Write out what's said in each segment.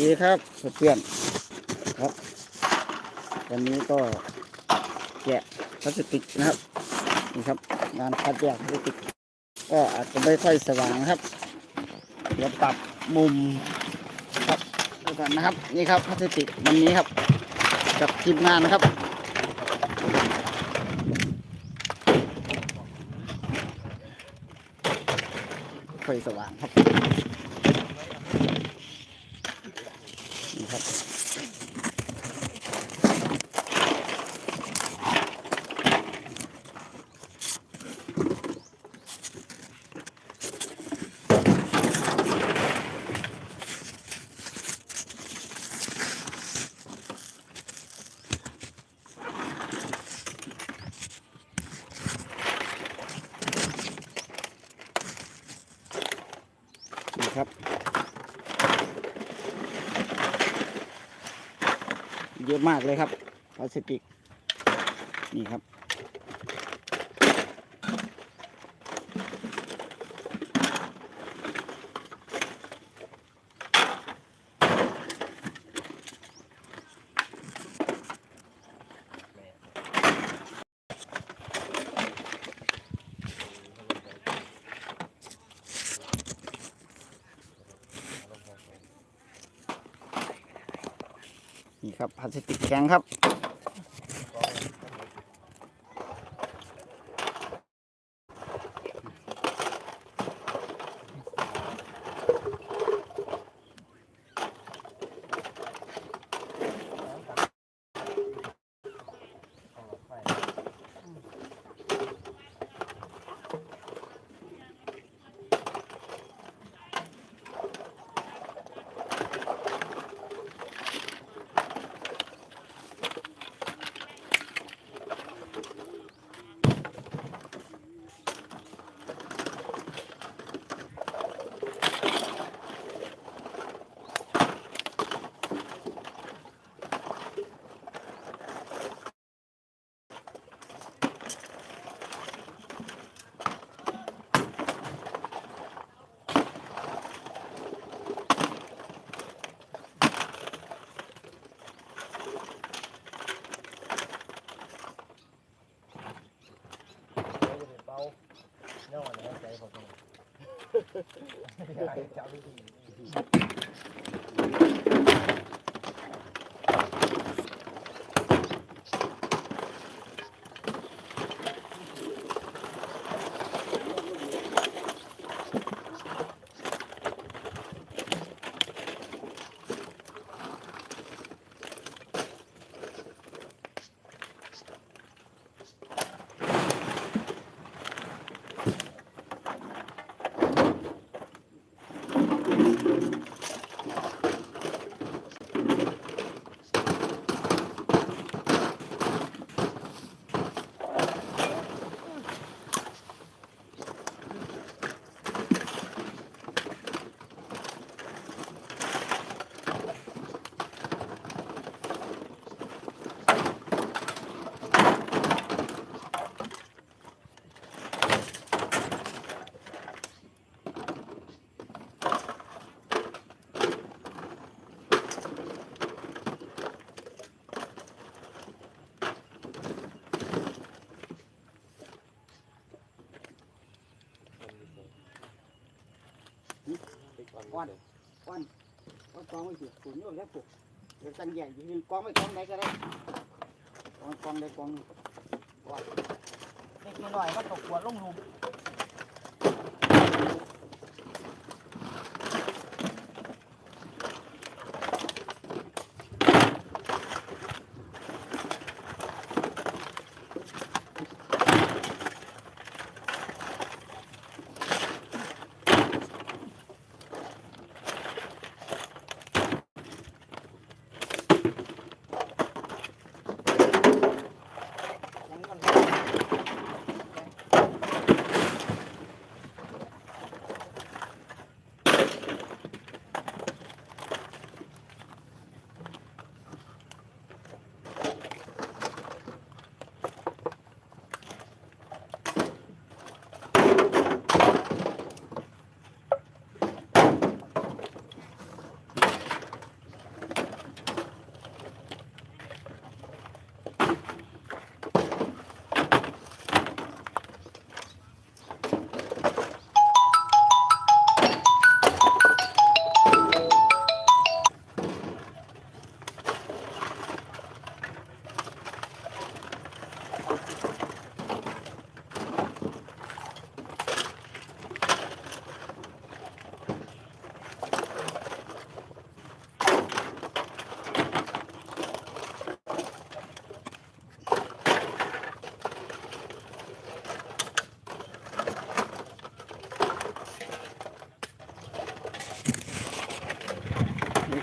ดีครับเพื่อนครับ วันนี้ก็แกะพลาสติกนะครับนี่ครับงานคัดแยกพลาสติก ก็อาจจะไม่ค่อยสว่างนะครับเดี๋ยวปรับมุมครับดูกันนะครับนี่ครับพลาสติกวันนี้ครับกับทีมงานนะครับไฟสว่างครับ อะมากเลยครับพลาสติกนี่ครับ ครับพลาสติกแข็งครับ Yeah, I. องไว้สิปุ๋ยโยนแล้วปลูกเดี๋ยวตั้งแยกยืนกองไว้กองไหนก็ได้กองกองใดกองหนึ่งกองเล็กน้อยก็ตกหัวลงหลุม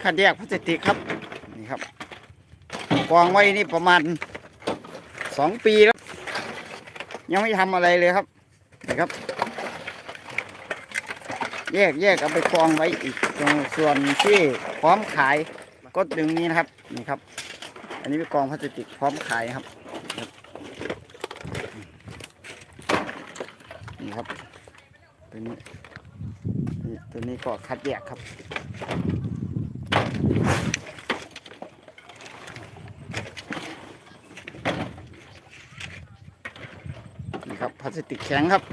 คัดแยกพลาสติกครับนี่ครับกองไว้นี่ประมาณสองปีแล้วยังไม่ทำอะไรเลยครับนี่ครับ แยกแยกเอาไปกองไว้อีกตรงส่วนที่พร้อมขายก็ดึงนี้นะครับนี่ครับ อันนี้เป็นกองพลาสติกพร้อมขายครับนี่ครับตัวนี้ตัวนี้ก็คัดแยกครับ นี่ครับพลาสติกแข็งครับ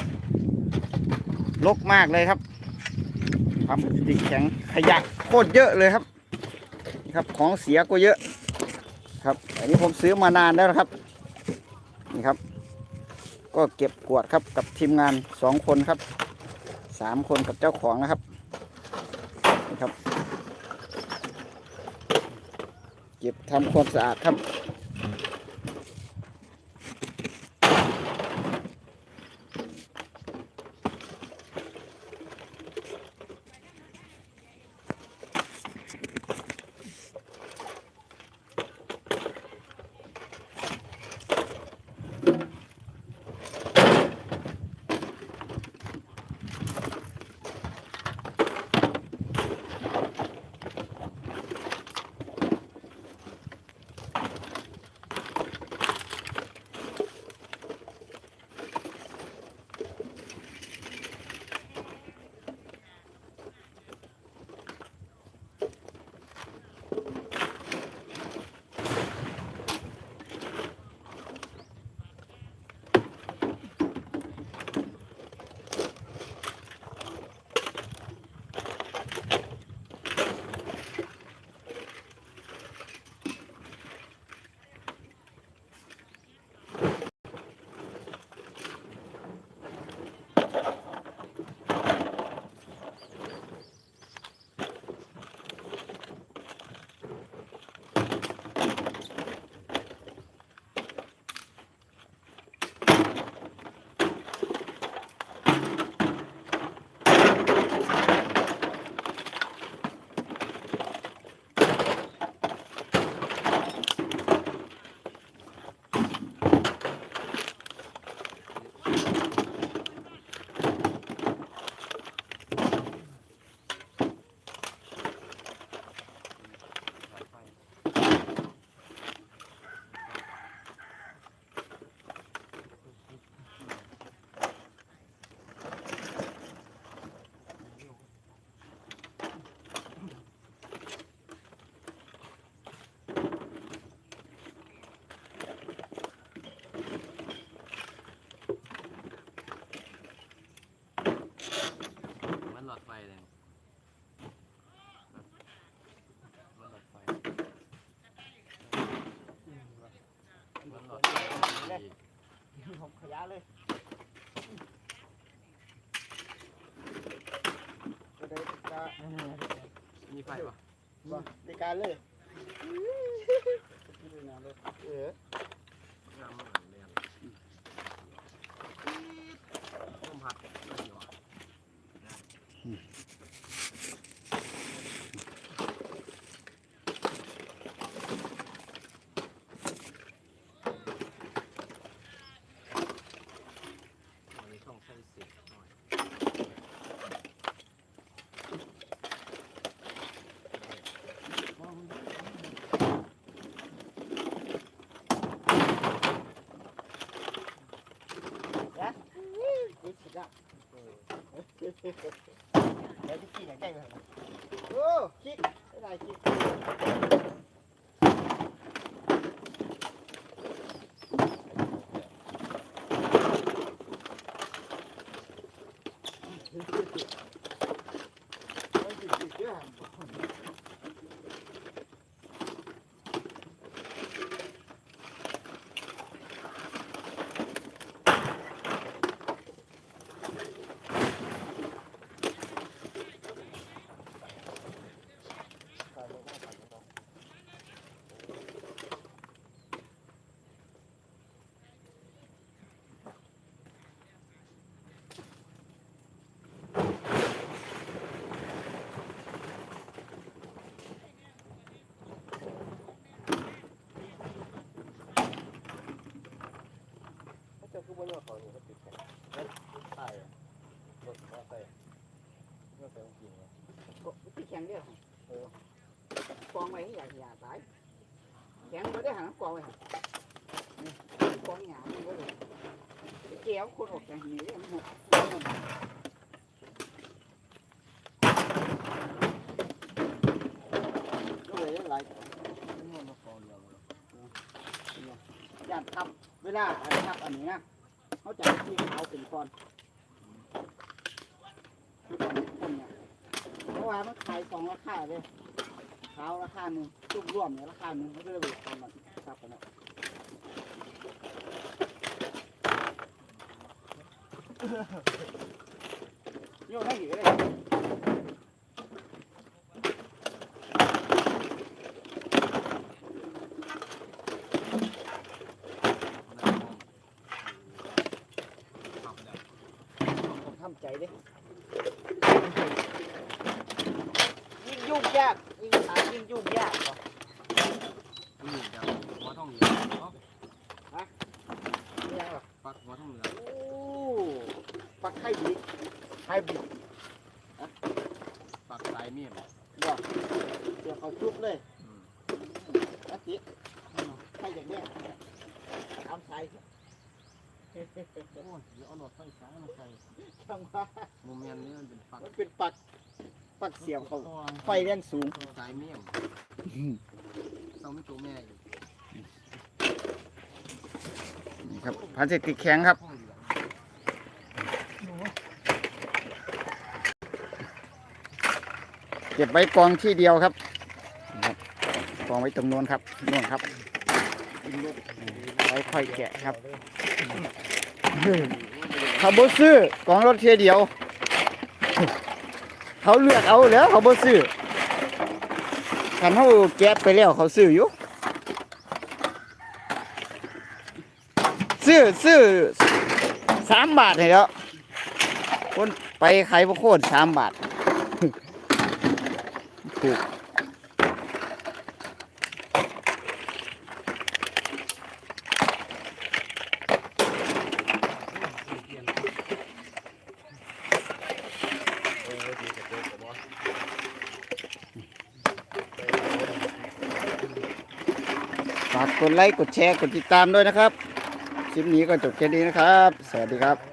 ลกมากเลยครับทำพลาสติกแข็งขยะโคตรเยอะเลยครับครับของเสียก็เยอะ ครับ อันนี้ผมซื้อมานานแล้วครับ นี่ครับ ก็เก็บกวาดครับกับทีมงานสองคนครับสามคนกับเจ้าของนะครับนี่ครับ เก็บทำความสะอาดครับ ผมขยะเลยก็ได้กามีไฟปะได้การเลยเออ น้ำมันเรียนต้มผัดอะไรอยู่อะอันนี้ต้องใช้สิบหน่อย นี่สิละ เดี๋ยวพี่กี้อยากแกล้งเลยโอ้คิดไม่ได้คิ ไม่ได้หันกองไว้หันนี่กอหยาบมันก็เลยเจียวคนออกจากนี้มันหมดก็เลยหลายไม่งอนมาฟองเวลยอยากทำเวลาอะไรครับอันนี้นะเขาจะที่เขาเป็นก้อนคือก้อนคนเนี่ยเพราะว่ามันขายสองราคาเลยเขาราคาหนึ่งจุ่มร่วมเนี่ยราคาหนึ่งเขาก็เลยไปทำมัน ครับกันนะโยนให้อยู่เลยทำใจด้ยิ่งยุ่งยากยิ่งหายิ่งยุ่งยากต่อ นี่เดี๋ยวหัวท้องเหลืองเนาะ ไม่ยังหรอก ปักหัวท้องเหลือง โอ้ปักไข่บี ไข่บีปักสายเมียนบอกเดี๋ยวเขาชุบเลยอาทิไข่อย่างเนี้ยเอาใส่โอ้ยเดี๋ยวเอาหลอดไฟฟ้ามาใส่ช่างว่าโมเมนต์นี้มันเป็นปักมันเป็นปักปักเสียบเขาไฟแรงสูงสายเมียนต้องไม่ตัวแม่อยู่นี่ครับพลาสติกแข็งครับ ท้องเหลือง เก็บไว้กองที่เดียวครับ กองไว้ตรงโน้นครับโน่นครับไว้ค่อยแกะครับเขาบซื้อกองรถเทียเดียว เขาเลือกเอาแล้วเขาบซื้อคันเขาแกะไปแล้วเขาซื้ออยู่ซื้อซื้อสามบาทให้แล้วคนไปขายพวกโคตรสามบาท ถูกฝากกดไลค์ กดแชร์ กดติดตามด้วยนะครับ คลิปนี้ก็จบแค่นี้นะครับ สวัสดีครับ